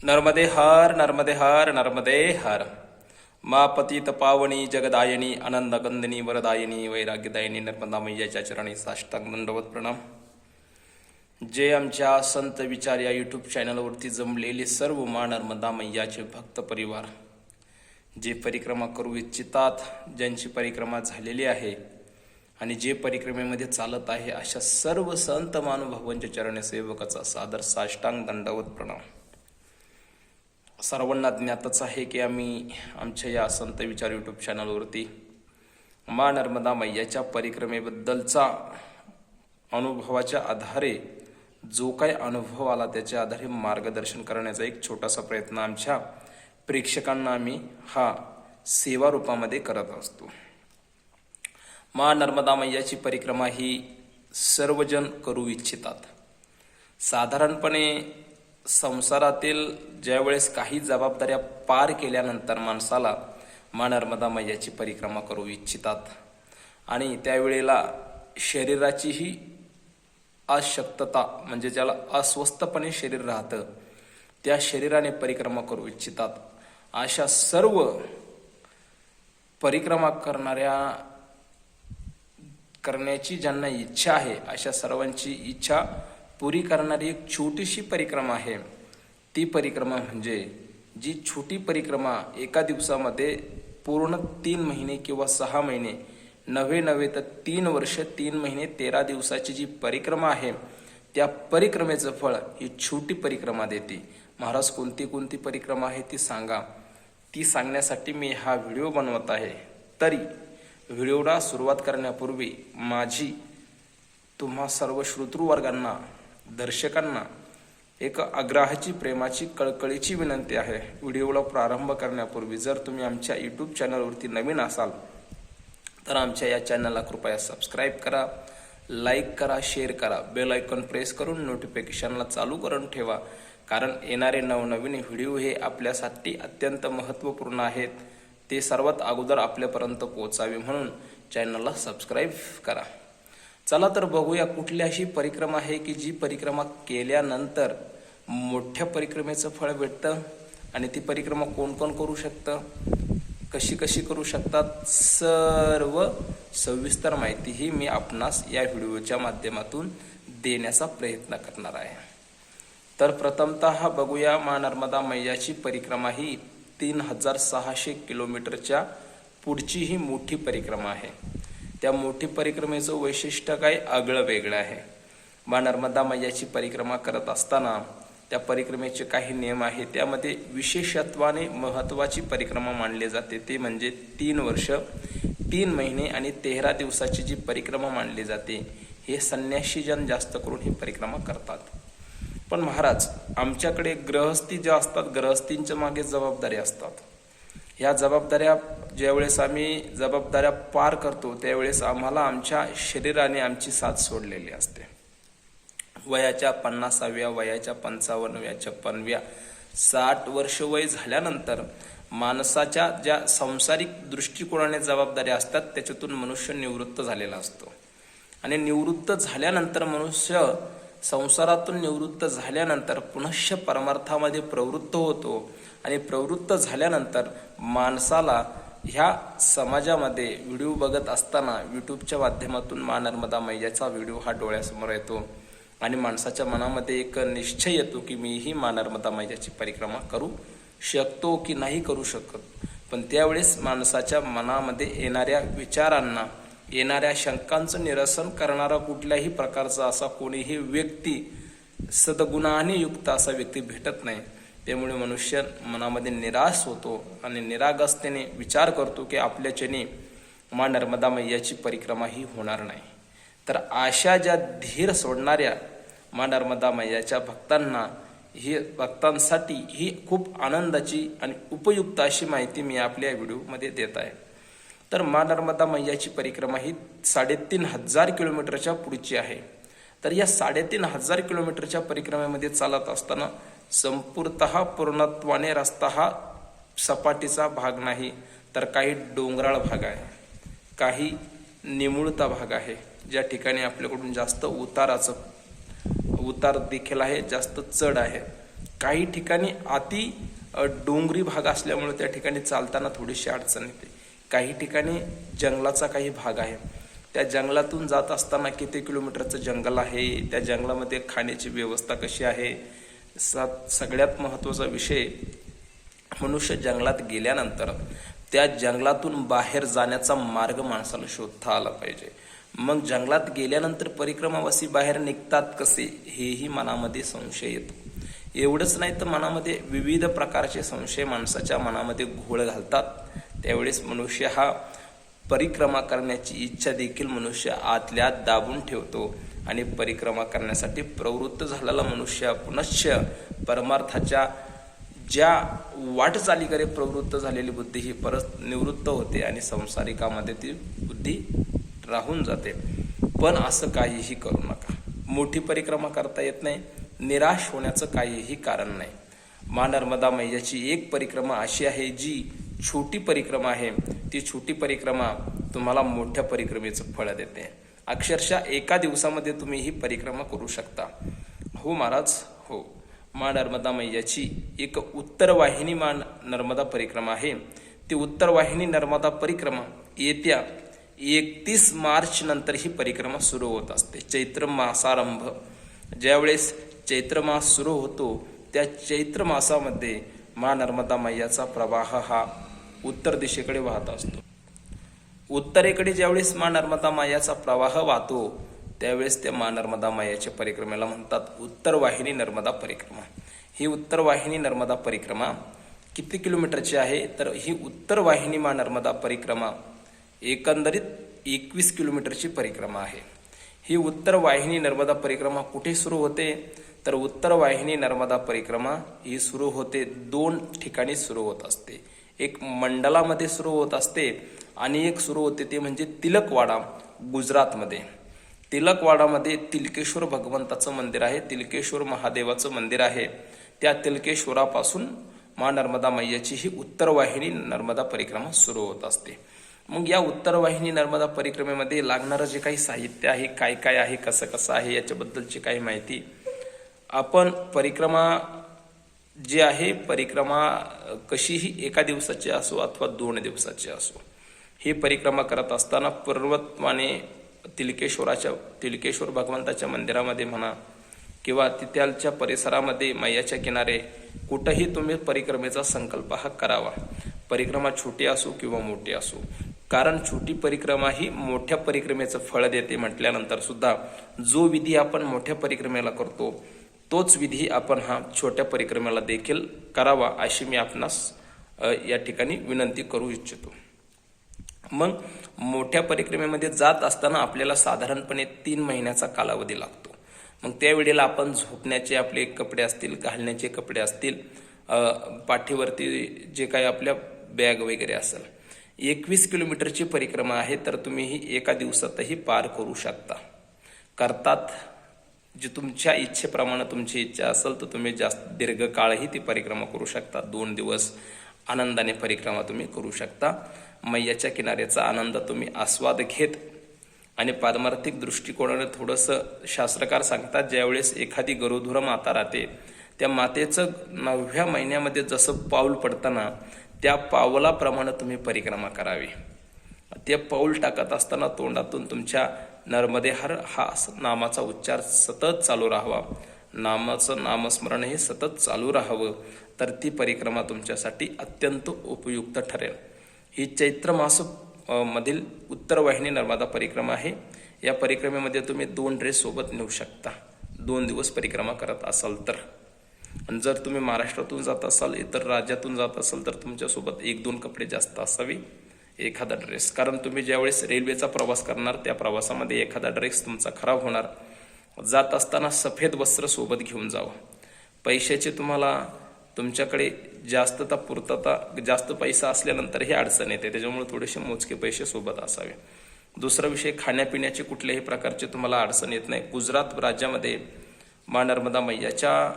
नर्मदे हर नर्मदे हर नर्मदे हर। मा पतित पावनी जगदायनी आनंदकंदिनी वरदायिनी वैराग्यदायिनी नर्मदा मैयाच्या चरणी साष्टांग दंडवत प्रणाम। जे आमच्या संत विचार या यूट्यूब चॅनलवरती जमलेले सर्व मा नर्मदा मैयाचे भक्त परिवार जे परिक्रमा करू इच्छितात ज्यांची परिक्रमा झालेली आहे आणि जे परिक्रमेमध्ये चालत आहे अशा सर्व संत महानुभावांच्या चरणी सेवकाचा सादर साष्टांग दंडवत प्रणाम। सर्वांना ज्ञातच आहे की आम्ही आमच्या या संत विचार यूट्यूब चॅनलवरती मा नर्मदा मैयाच्या परिक्रमेबद्दलचा अनुभवाच्या आधारे जो काय अनुभव आला त्याच्या आधारे मार्गदर्शन करण्याचा एक छोटासा प्रयत्न आमच्या प्रेक्षकांना आम्ही हा सेवा रूपामध्ये करत असतो. मा नर्मदा मैयाची परिक्रमा ही सर्वजण करू इच्छितात. साधारणपणे संसारातील ज्यावेळेस काही जबाबदाऱ्या पार केल्यानंतर माणसाला मा नर्मदा मैयाची परिक्रमा करू इच्छितात. आणि त्यावेळेला शरीराचीही अशक्तता म्हणजे ज्याला अस्वस्थपणे शरीर राहतं त्या शरीराने परिक्रमा करू इच्छितात. अशा सर्व परिक्रमा करणाऱ्या करण्याची ज्यांना इच्छा आहे अशा सर्वांची इच्छा पुरी करणारी एक छोटीशी परिक्रमा आहे. ती परिक्रमा म्हणजे जी छोटी परिक्रमा एका दिवसामध्ये पूर्ण तीन महिने किंवा सहा महिने नव्हे नव्हे तर तीन वर्ष तीन महिने तेरा दिवसाची जी परिक्रमा आहे त्या परिक्रमेचं फळ ही छोटी परिक्रमा देते. महाराज कोणती कोणती परिक्रमा आहे ती सांगा. ती सांगण्यासाठी मी हा व्हिडिओ बनवत आहे. तरी व्हिडिओला सुरुवात करण्यापूर्वी माझी तुम्हा सर्व श्रोतृवर्गांना दर्शकांना एक आग्रहाची प्रेमाची कळकळीची विनंती आहे. व्हिडिओला प्रारंभ करण्यापूर्वी जर तुम्ही आमच्या यूट्यूब चॅनलवरती नवीन असाल तर आमच्या या चॅनलला कृपया सबस्क्राईब करा लाईक करा शेअर करा. बेल आयकॉन प्रेस करून नोटिफिकेशनला चालू करून ठेवा. कारण येणारे नवनवीन व्हिडिओ हे आपल्यासाठी अत्यंत महत्त्वपूर्ण आहेत. ते सर्वात अगोदर आपल्यापर्यंत पोहोचावे म्हणून चॅनलला सबस्क्राईब करा. चला तर बघूया कुठली अशी परिक्रमा आहे की जी परिक्रमा केल्यानंतर मोठ्या परिक्रमेचं फळ भेटतं आणि ती परिक्रमा कोण कोण करू शकतं? कशी कशी करू शकतात? सर्व सविस्तर माहिती ही मी आपणास या व्हिडिओच्या माध्यमातून देण्याचा प्रयत्न करणार आहे. तर प्रथमतः बघूया मा नर्मदा मैयाची परिक्रमा ही तीन हजार सहाशे किलोमीटरच्या पुढची ही मोठी परिक्रमा आहे. त्या मोठी परिक्रमेचं वैशिष्ट्य काय? आगळं वेगळं आहे. मा नर्मदा मैयाची परिक्रमा करत असताना त्या परिक्रमेचे काही नियम आहेत. त्यामध्ये विशेषत्वाने महत्त्वाची परिक्रमा मानली जाते. ते म्हणजे तीन वर्ष तीन महिने आणि तेरा दिवसाची जी परिक्रमा मानली जाते हे संन्याशीजन जास्त करून ही परिक्रमा करतात. पण महाराज आमच्याकडे ग्रहस्थी ज्या असतात ग्रहस्थींच्या मागे जबाबदाऱ्या असतात. ह्या जबाबदाऱ्या ज्यावेळेस आम्ही जबाबदाऱ्या पार करतो त्यावेळेस आम्हाला आमच्या शरीराने आमची साथ सोडलेली असते. वयाच्या पन्नासाव्या वयाच्या पंचावन्नव्या छप्पनव्या साठ वर्ष वय झाल्यानंतर माणसाच्या ज्या संसारिक दृष्टिकोनाने जबाबदाऱ्या असतात त्याच्यातून मनुष्य निवृत्त झालेला असतो. आणि निवृत्त झाल्यानंतर मनुष्य संसारातून निवृत्त झाल्यानंतर पुनश्च परमार्थामध्ये प्रवृत्त होतो आणि प्रवृत्त झाल्यानंतर माणसाला ह्या समाजामध्ये व्हिडिओ बघत असताना यूट्यूबच्या माध्यमातून मा नर्मदा मैयाचा व्हिडिओ हा डोळ्यासमोर येतो. आणि माणसाच्या मनामध्ये एक निश्चय येतो की मीही मा नर्मदा मैयाची परिक्रमा करू शकतो की नाही करू शकत. पण त्यावेळेस माणसाच्या मनामध्ये येणाऱ्या विचारांना येणाऱ्या शंकांचं निरसन करणारा कुठल्याही प्रकारचा असा कोणीही व्यक्ती सद्गुणाने युक्त असा व्यक्ती भेटत नाही. त्यामुळे मनुष्य मनामध्ये निराश होतो आणि निरागसतेने विचार करतो की आपल्याच्याने मा नर्मदा मैयाची परिक्रमा ही होणार नाही. तर अशा ज्या धीर सोडणाऱ्या मा नर्मदा मैयाच्या भक्तांना ही भक्तांसाठी ही खूप आनंदाची आणि उपयुक्त अशी माहिती मी आपल्या व्हिडिओमध्ये देत आहे. तर मा नर्मदा मैयाची परिक्रमा ही साडेतीन हजार किलोमीटरच्या पुढची आहे. तर या साडेतीन हजार किलोमीटरच्या परिक्रमेमध्ये चालत असताना संपूर्त पूर्णत्वाने रस्ता हा सपाटीचा भाग नाही तर काही डोंगराळ भाग आहे. काही निमुळता भाग आहे ज्या ठिकाणी आपल्याकडून जास्त उताराचं उतार देखील आहे जास्त चढ आहे. काही ठिकाणी अति डोंगरी भाग असल्यामुळे त्या ठिकाणी चालताना थोडीशी अडचण येते. काही ठिकाणी जंगलाचा काही भाग आहे. त्या जंगलातून जात असताना किती किलोमीटरचं जंगल आहे? त्या जंगलामध्ये खाण्याची व्यवस्था कशी आहे? सा- सगळ्यात महत्त्वाचा विषय मनुष्य जंगलात गेल्यानंतर त्या जंगलातून बाहेर जाण्याचा मार्ग माणसाला शोधता आला पाहिजे. मग जंगलात गेल्यानंतर परिक्रमावासी बाहेर निघतात कसे हेही मनामध्ये संशय येतो. एवढंच नाही तर मनामध्ये विविध प्रकारचे संशय माणसाच्या मनामध्ये घोळ घालतात. त्यावेळेस मनुष्य हा परिक्रमा करण्याची इच्छा देखील मनुष्य आतल्या दाबून ठेवतो. आणि परिक्रमा करण्यासाठी प्रवृत्त झालेला मनुष्य पुनश्च परमार्थाच्या ज्या वाटचालीकडे प्रवृत्त झालेली बुद्धी ही परत निवृत्त होते आणि संसारिकामध्ये ती बुद्धी राहून जाते. पण असं काहीही करू नका. मोठी परिक्रमा करता येत नाही. निराश होण्याचं काहीही कारण नाही. मा नर्मदा मैयाची एक परिक्रमा अशी आहे जी छोटी परिक्रमा आहे. ती छोटी परिक्रमा तुम्हाला मोठ्या परिक्रमेचं फळ देते. अक्षरशः एका दिवसामध्ये तुम्ही ही परिक्रमा करू शकता. हो महाराज हो. मा नर्मदा मैयाची एक उत्तर वाहिनी मा नर्मदा परिक्रमा आहे. ती उत्तर वाहिनी नर्मदा परिक्रमा येत्या एकतीस मार्च नंतर ही परिक्रमा सुरू होत असते. चैत्र मासारंभ. ज्यावेळेस चैत्र मास सुरू होतो त्या चैत्र मासामध्ये मा नर्मदा मैयाचा प्रवाह हा उत्तर दिशेकडे वाहत असतो. उत्तरेकडे ज्यावेळेस मा नर्मदा मायाचा प्रवाह वाहतो त्यावेळेस त्या मा नर्मदा मायाच्या परिक्रमेला म्हणतात उत्तर वाहिनी नर्मदा परिक्रमा. ही उत्तर वाहिनी नर्मदा परिक्रमा किती किलोमीटरची आहे? तर ही उत्तर वाहिनी मा नर्मदा परिक्रमा एकंदरीत एकवीस किलोमीटरची परिक्रमा आहे. ही उत्तर वाहिनी नर्मदा परिक्रमा कुठे सुरू होते? तर उत्तर वाहिनी नर्मदा परिक्रमा ही सुरू होते दोन ठिकाणी सुरू होत असते. एक मंडलामध्ये सुरू होत असते आणि एक सुरू होते ते म्हणजे तिलकवाडा गुजरातमध्ये. तिलकवाडामध्ये तिलकेश्वर भगवंताचं मंदिर आहे तिलकेश्वर महादेवाचं मंदिर आहे. त्या तिलकेश्वरापासून मा नर्मदा मैयाची ही उत्तर वाहिनी नर्मदा परिक्रमा सुरू होत असते. मग या उत्तर वाहिनी नर्मदा परिक्रमेमध्ये लागणारं जे काही साहित्य आहे काय काय आहे कसं कसं आहे याच्याबद्दलची काही माहिती आपण परिक्रमा जी आहे परिक्रमा कशीही एका दिवसाची असो अथवा दोन दिवसाची असो ही परिक्रमा करत असताना पर्वतमाने तिलकेश्वराच्या तिलकेश्वर भगवंताच्या मंदिरामध्ये म्हणा किंवा तिथ्यालच्या परिसरामध्ये मैयाच्या किनारे कुठंही तुम्ही परिक्रमेचा संकल्प हा करावा. परिक्रमा छोटी असो किंवा मोठी असो. कारण छोटी परिक्रमा ही मोठ्या परिक्रमेचं फळ देते म्हटल्यानंतर सुद्धा जो विधी आपण मोठ्या परिक्रमेला करतो तोच विधी आपण हा छोट्या परिक्रमेला देखील करावा अशी मी आपणास या ठिकाणी विनंती करू इच्छितो. मग मोठ्या परिक्रमेमध्ये जात असताना आपल्याला साधारणपणे तीन महिन्याचा कालावधी लागतो. मग त्यावेळेला आपण झोपण्याचे आपले कपडे असतील घालण्याचे कपडे असतील पाठीवरती जे काही आपल्या बॅग वगैरे असेल एकवीस किलोमीटरची परिक्रमा आहे तर तुम्ही ही एका दिवसातही पार करू शकता. करतात जी तुमच्या इच्छेप्रमाणे तुमची इच्छा असेल तर तुम्ही जास्त दीर्घकाळही ती परिक्रमा करू शकता. दोन दिवस आनंदाने परिक्रमा तुम्ही करू शकता. मैयाच्या किनाऱ्याचा आनंद तुम्ही आस्वाद घेत आणि पारमार्थिक दृष्टिकोनाने थोडंसं शास्त्रकार सांगतात ज्यावेळेस एखादी गरोधुर माता राहते त्या मातेचं नवव्या महिन्यामध्ये जसं पाऊल पडताना त्या पावलाप्रमाणे तुम्ही परिक्रमा करावी. ते पाऊल टाकत असताना तोंडातून तुमच्या नर्मदे हर हा नामाचा उच्चार सतत चालू राहावा. नामाचं नामस्मरण हे सतत चालू राहावं. तर ती परिक्रमा तुमच्यासाठी अत्यंत उपयुक्त ठरेल. ही चैत्र मास मधील उत्तर वाहिनी नर्मदा परिक्रमा आहे. या परिक्रमेमध्ये तुम्ही दोन ड्रेस सोबत नेऊ शकता. दोन दिवस परिक्रमा करत असाल तर. आणि जर तुम्ही महाराष्ट्रातून जात असाल इतर राज्यातून जात असाल तर तुमच्यासोबत एक दोन कपडे जास्त असावे. एखादा ड्रेस कारण तुम्ही ज्यावेळेस रेल्वेचा प्रवास करणार त्या प्रवासामध्ये एखादा ड्रेस तुमचा खराब होणार. जात असताना सफेद वस्त्र सोबत घेऊन जावं. पैशाचे तुम्हाला तुमच्याकडे जास्तता पूर्तता जास्त पैसा असल्यानंतर ही अडचण येते. त्याच्यामुळे थोडेसे मोजके पैसे सोबत असावे. दुसरा विषय खाण्यापिण्याचे कुठल्याही प्रकारचे तुम्हाला अडचण येत नाही. गुजरात राज्यामध्ये मा नर्मदा मैयाच्या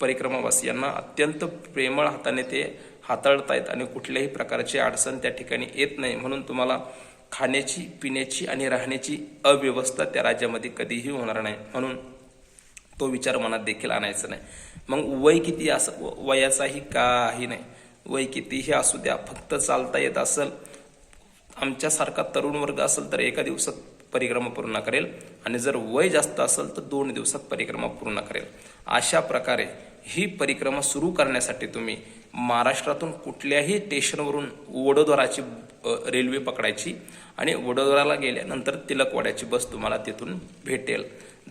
परिक्रमावासियांना अत्यंत प्रेमळ हाताने ते हाताळतायत आणि कुठल्याही प्रकारची अडचण त्या ठिकाणी येत नाही. म्हणून तुम्हाला खाण्याची पिण्याची आणि राहण्याची अव्यवस्था त्या राज्यामध्ये कधीही होणार नाही. म्हणून तो विचार मनात देखील आणायचा नाही. मग वय किती असं व- वयाचाही काही नाही. वय कितीही असू द्या फक्त चालता येत असेल आमच्यासारखा तरुण वर्ग असेल तर एका दिवसात परिक्रमा पूर्ण करेल आणि जर वय जास्त असेल तर दोन दिवसात परिक्रमा पूर्ण करेल. अशा प्रकारे ही परिक्रमा सुरू करण्यासाठी तुम्ही महाराष्ट्रातून कुठल्याही स्टेशनवरून वडोदराची रेल्वे पकडायची आणि वडोदराला गेल्यानंतर तिलकवाड्याची बस तुम्हाला तिथून भेटेल.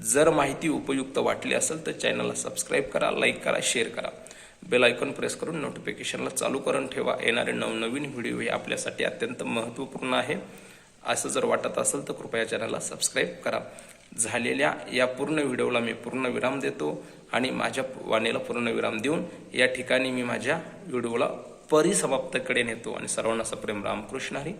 जर माहिती उपयुक्त वाटली असेल तर चॅनलला सबस्क्राईब करा लाईक करा शेअर करा. बेल आयकॉन प्रेस करून नोटिफिकेशनला चालू करून ठेवा. येणारे नवनवीन व्हिडिओ हे आपल्यासाठी अत्यंत महत्त्वपूर्ण आहे. असं जर वाटत असेल तर कृपया चॅनलला सबस्क्राईब करा. झालेल्या या पूर्ण व्हिडिओला मी पूर्ण विराम देतो आणि माझ्या वाणीला पूर्ण विराम देऊन या ठिकाणी मी माझ्या व्हिडिओला परिसमाप्तकडे नेतो. आणि सर्वांना सप्रेम रामकृष्ण हरी.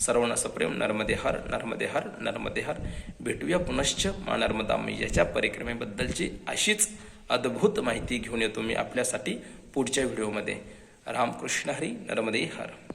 सर्वांना सप्रेम नर्मदे हर नर्मदे हर नर्मदे हर. भेटूया पुनश्च मा नर्मदा मी याच्या परिक्रमेबद्दलची अशीच अद्भुत माहिती घेऊन येतो मी आपल्यासाठी पुढच्या व्हिडिओमध्ये. रामकृष्ण हरी नर्मदे हर.